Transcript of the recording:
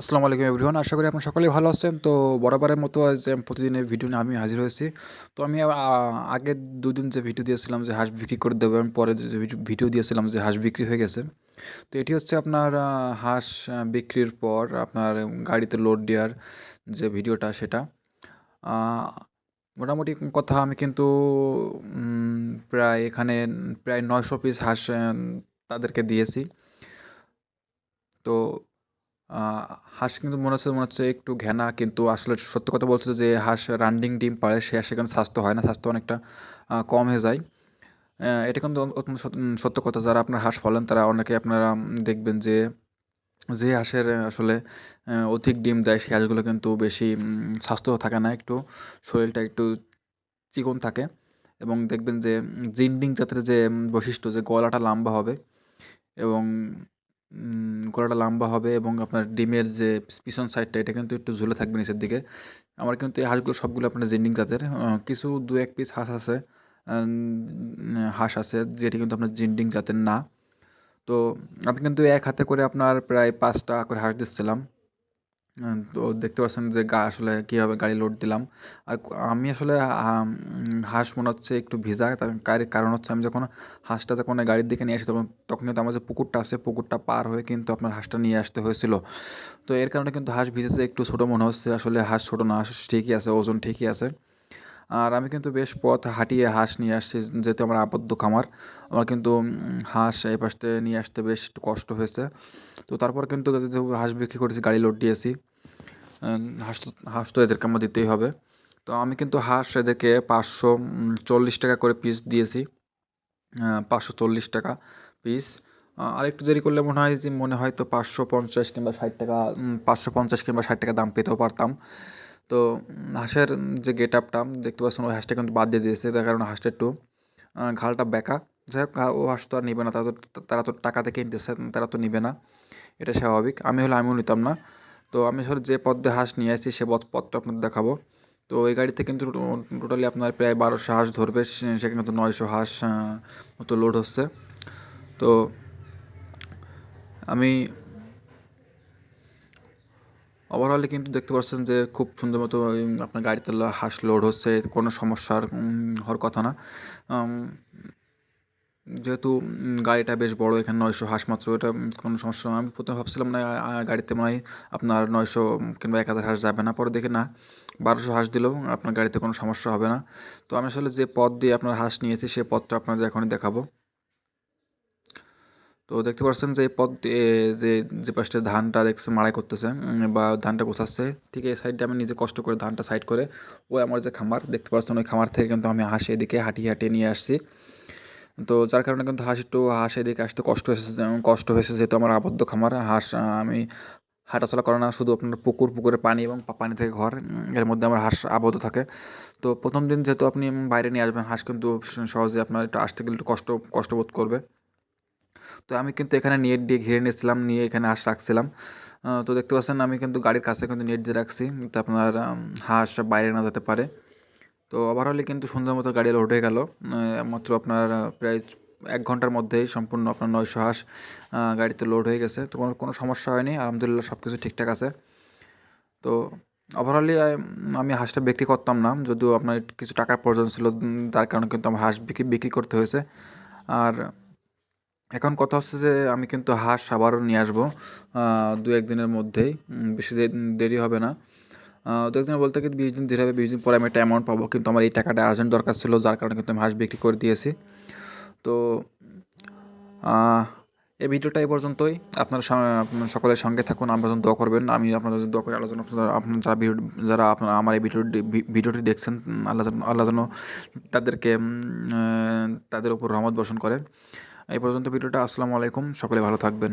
আসসালামু আলাইকুম এভরিওয়ান, আশা করি আপনার সকলেই ভালো আছেন। তো বরাবরের মতো আজ প্রতিদিনের ভিডিও নিয়ে আমি হাজির হয়েছি। তো আমি আগের দুদিন যে ভিডিও দিয়েছিলাম যে হাঁস বিক্রি করে দেবো এবং পরে যে ভিডিও- দিয়েছিলাম যে হাঁস বিক্রি হয়ে গেছে। তো এটি হচ্ছে আপনার হাঁস বিক্রির পর আপনার গাড়িতে লোড দেওয়ার যে ভিডিওটা সেটা। মোটামুটি কথা আমি কিন্তু প্রায় এখানে প্রায় নয়শো পিস হাঁস তাদেরকে দিয়েছি। তো হাঁস কিন্তু মনে হচ্ছে মনে হচ্ছে একটু ঘেনা, কিন্তু আসলে সত্য কথা বলছে যে হাঁস রান্ডিং ডিম পারে সে কিন্তু স্বাস্থ্য হয় না, স্বাস্থ্য অনেকটা কম হয়ে যায়। এটা কিন্তু অত্যন্ত সত্য কথা। যারা আপনার হাঁস ফলেন তারা অনেকে আপনারা দেখবেন যে যে হাঁসের আসলে অধিক ডিম দেয়, সেই হাঁসগুলো কিন্তু বেশি স্বাস্থ্য থাকে না, একটু শরীরটা একটু চিকন থাকে। এবং দেখবেন যে, জিন্ডিং জাতের যে বৈশিষ্ট্য, যে গলাটা লম্বা হবে এবং গলাটা লম্বা হবে এবং আপনার ডিমের যে পিছন সাইডটা এটা কিন্তু একটু ঝুলে থাকবে নিচের দিকে। আমার কিন্তু এই হাঁসগুলো সবগুলো আপনার জিন্ডিং জাতের কিছু দু এক পিস হাঁস আছে হাঁস আছে যেটি কিন্তু আপনার জিন্ডিং জাতের না। তো, আমি কিন্তু এক হাতে করে আপনার প্রায় পাঁচটা করে হাঁস দিচ্ছিলাম। তো দেখতে পাচ্ছেন যে গা আসলে কীভাবে গাড়ি লোড দিলাম। আর আমি আসলে হাঁস মনে হচ্ছে একটু ভিজা, তার কার- কারণ হচ্ছে আমি যখন হাঁসটা যখন গাড়ির দিকে নিয়ে আসি, তখন তখন কিন্তু আমার যে পুকুরটা আছে, পুকুরটা পার হয়ে কিন্তু আপনার হাঁসটা নিয়ে আসতে হয়েছিল। তো এর কারণে কিন্তু হাঁস ভিজেছে একটু ছোটো মনে হচ্ছে, আসলে হাঁস ছোটো না, হাঁস ঠিকই আছে, ওজন ঠিকই আছে। আর আমি কিন্তু বেশ পথ হাঁটিয়ে হাঁস নিয়ে আসছি, যেহেতু আমার আবদ্ধ খামার, আমার কিন্তু হাঁস এই পাশ নিয়ে আসতে বেশ কষ্ট হয়েছে। তো তারপর কিন্তু হাঁস বিক্রি করেছি, গাড়ি লোড দিয়েছি। হাঁস হাঁস তো এদেরকে আমার দিতেই হবে। তো আমি কিন্তু হাঁস এদেরকে পাঁচশো চল্লিশ টাকা করে পিস দিয়েছি। পাঁচশো চল্লিশ টাকা পিস আর একটু দেরি করলে মনে হয় যে মনে হয় তো পাঁচশো পঞ্চাশ কিংবা ষাট টাকা পাঁচশো পঞ্চাশ কিংবা ষাট টাকা দাম পেতেও পারতাম। তো হাঁসের যে গেট আপটা দেখতে পাচ্ছেন ওই হাঁসটা কিন্তু বাদ দিয়ে দিয়েছে, তার কারণে হাঁসটা একটু ঘালটা বেঁকা। যাই হোক ও হাঁস তো আর নিবে না, তারা তো তারা তো টাকাতে কিনতেছে, তারা তো নিবে না। এটা স্বাভাবিক। আমি হলে আমিও নিতাম না। তো আমি আসলে যে পদ্মে হাঁস নিয়ে আসছি, সে পথ পথটা আপনাদের দেখাবো। তো এই গাড়িতে কিন্তু টোটালি আপনার প্রায় বারোশো হাঁস ধরবে। সেখানে কিন্তু নয়শো হাঁস মতো লোড হচ্ছে। তো আমি ওভারঅলে কিন্তু দেখতে পাচ্ছেন যে খুব সুন্দর মতো আপনার গাড়িতে হাঁস লোড হচ্ছে। কোনো সমস্যার হওয়ার কথা না। যেহেতু গাড়িটা বেশ বড়, এখানে নয়শো হাঁস মাত্র, এটা কোনো সমস্যা না। আমি প্রথমে ভাবছিলাম না গাড়িতে মনে হয় আপনার নয়শো কিংবা এক হাজার হাঁস যাবে না, পরে দেখে না, বারোশো হাঁস দিলেও আপনার গাড়িতে কোনো সমস্যা হবে না। তো আমি আসলে যে পথ দিয়ে আপনার হাঁস নিয়েছি, সে পথটা আপনাদের এখনই দেখাবো। তো দেখতে পাচ্ছেন যে দিয়ে, যে যে পাশটা ধানটা দেখছে মাড়াই করতেছে বা ধানটা গোছাচ্ছে, ঠিক এই সাইডটা আমি নিজে কষ্ট করে ধানটা সাইড করে, ওই আমার যে খামার, দেখতে পাচ্ছেন ওই খামার থেকে কিন্তু আমি হাঁস এদিকে হাঁটিয়ে হাঁটিয়ে নিয়ে আসছি। তো যার কারণে কিন্তু হাঁস একটু হাঁস এদিকে আসতে কষ্ট হয়েছে কষ্ট হয়েছে যেহেতু আমার আবদ্ধ খামার, হাঁস আমি হাঁটাচলা করে না, শুধু আপনার পুকুর, পুকুরে পানি এবং পানি থেকে ঘর, এর মধ্যে আমার হাঁস আবদ্ধ থাকে। তো প্রথম দিন যেহেতু আপনি বাইরে নিয়ে আসবেন, হাঁস কিন্তু সহজে আপনার একটু আসতে গেলে একটু কষ্ট কষ্ট বোধ করবে। তো আমি কিন্তু এখানে নেট দিয়ে ঘিরে নিয়েছিলাম, নিয়ে এখানে হাঁস রাখছিলাম। তো দেখতে পাচ্ছেন আমি কিন্তু গাড়ির কাছে কিন্তু নেট দিয়ে রাখছি তো আপনার হাঁস বাইরে না যেতে পারে। তো ওভারঅলে কিন্তু সুন্দর মতো গাড়ি লোড হয়ে গেল। মাত্র আপনার প্রায় এক ঘণ্টার মধ্যেই সম্পূর্ণ আপনার নয়শো হাঁস গাড়িতে লোড হয়ে গেছে। তো কোনো কোনো সমস্যা হয়নি। আলহামদুলিল্লাহ সব কিছু ঠিকঠাক আছে। তো ওভারঅলি আমি হাঁসটা বিক্রি করতাম না। যদিও আপনার কিছু টাকার প্রয়োজন ছিল যার কারণে কিন্তু আমার হাঁস বিক্রি বিক্রি করতে হয়েছে। আর এখন কথা হচ্ছে যে, আমি কিন্তু হাঁস আবারও নিয়ে আসব দু একদিনের মধ্যেই। বেশি দেরি হবে না। দু একদিন বলতে কি বিশ দিন দেরি হবে, বিশ দিন পরে আমি একটা অ্যামাউন্ট পাবো। কিন্তু আমার এই টাকাটা আর্জেন্ট দরকার ছিল, যার কারণে কিন্তু আমি হাঁস বিক্রি করে দিয়েছি। তো এই ভিডিওটা এই পর্যন্তই। আপনারা সকলের সঙ্গে থাকুন, আমার জন্য দোয়া করবেন। আমি আপনাদের জন্য দোয়া করে, আল্লাহ যেন আপনারা যারা ভিডিও, যারা আপনারা আমার এই ভিডিওটি ভিডিওটি দেখছেন, আল্লাহ আল্লাহ যেন তাদেরকে তাদের উপর রহমত বর্ষণ করে। এই পর্যন্ত ভিডিওটা, আসসালামু আলাইকুম, সকলে ভালো থাকবেন।